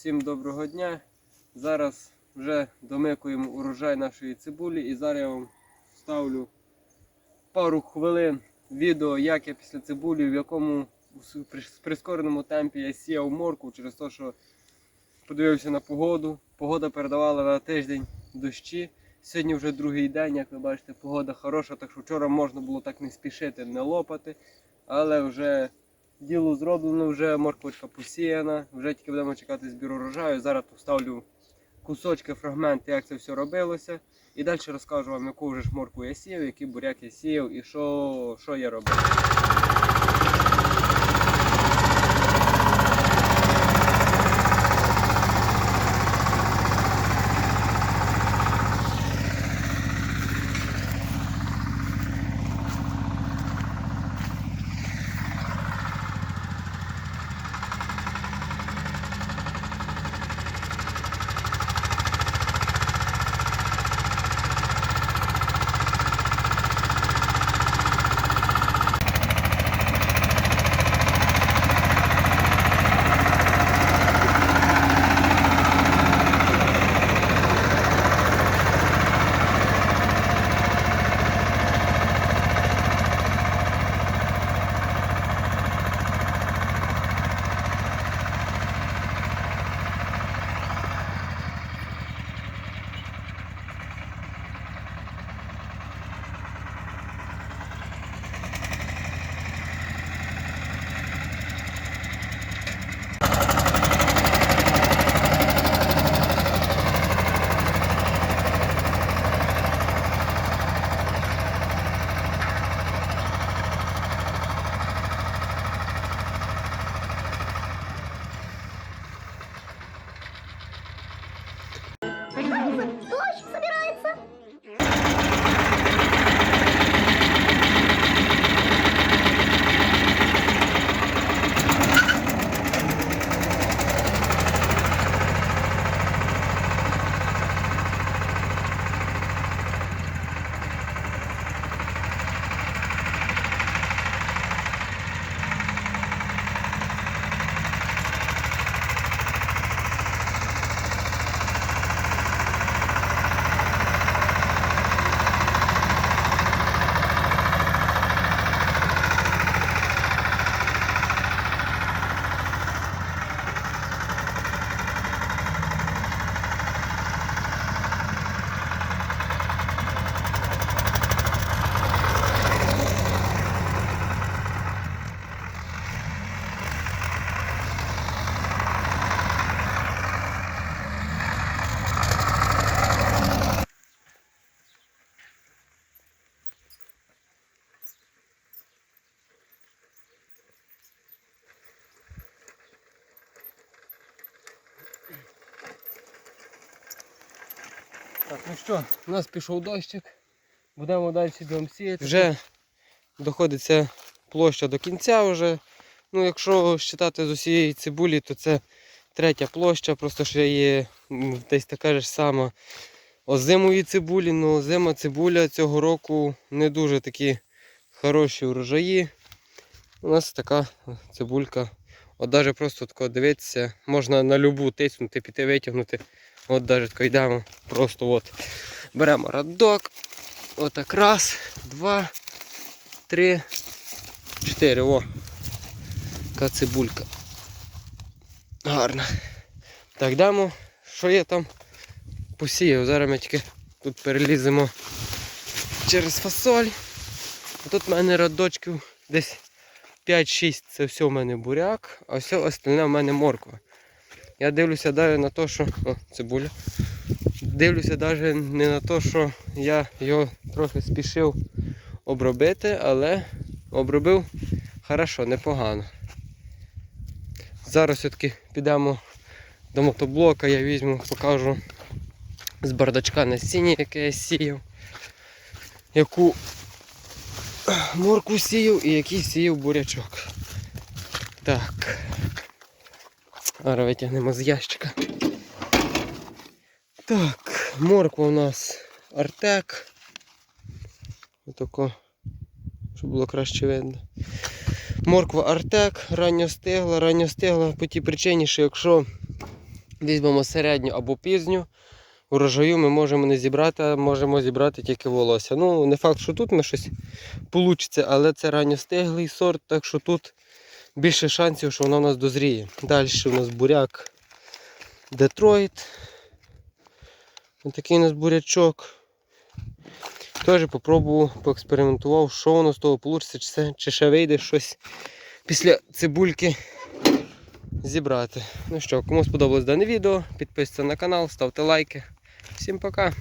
Всім доброго дня. Зараз вже домикуємо урожай нашої цибулі і зараз я вам ставлю пару хвилин відео, як я після цибулі, в якому з прискореному темпі я сіяв морку через те, що подивився на погоду. Погода передавала на тиждень дощі. Сьогодні вже другий день, як ви бачите, погода хороша, так що вчора можна було так не спішити, не лопати. Але вже діло зроблено, вже морквочка посіяна, вже тільки будемо чекати збір урожаю. Зараз вставлю кусочки, фрагменти, як це все робилося. І далі розкажу вам, яку вже ж морку я сіяв, який буряк я сіяв і що, що я робив. Так, ну що, у нас пішов дощик. Будемо далі будемо сіяти. Вже доходиться площа до кінця вже. Ну, якщо вважати з усієї цибулі, то це третя площа, просто ще є десь така ж сама озимої цибулі. Ну, озима цибуля цього року не дуже такі хороші урожаї. У нас така цибулька. От навіть просто дивитися, можна на любу тиснути, піти витягнути. От навіть йдемо, просто от беремо радок. Отак раз, два, три, чотири. О! Така цибулька. Гарна. Так, йдемо. Що є там? Посіяв. Зараз ми тільки тут переліземо через фасоль. Тут в мене радочків десь 5-6 це все в мене буряк, а все остальне в мене морква. Я дивлюся навіть на те, що... О, цибуля. Дивлюся навіть не на те, що я його трохи спішив обробити, але обробив хорошо, непогано. Зараз все-таки підемо до мотоблока, я візьму, покажу з бардачка насіння, яке я сіяв, яку морку сіяв і який сіяв бурячок. Так. Зараз витягнемо з ящика. Так, морква у нас Артек. Отако, щоб було краще видно. Морква Артек, рання стигла, рання стигла по тій причині, що якщо візьмемо середню або пізню. Урожаю ми можемо не зібрати, а можемо зібрати тільки волосся. Ну, не факт, що тут ми щось вийде, але це ранньостиглий сорт, так що тут більше шансів, що воно у нас дозріє. Далі у нас буряк Детройт. Ось такий у нас бурячок. Теж попробував, поекспериментував, що воно з того вийде, чи, чи ще вийде щось після цибульки зібрати. Ну що, кому сподобалось дане відео, підписуйтесь на канал, ставте лайки. Всім пока!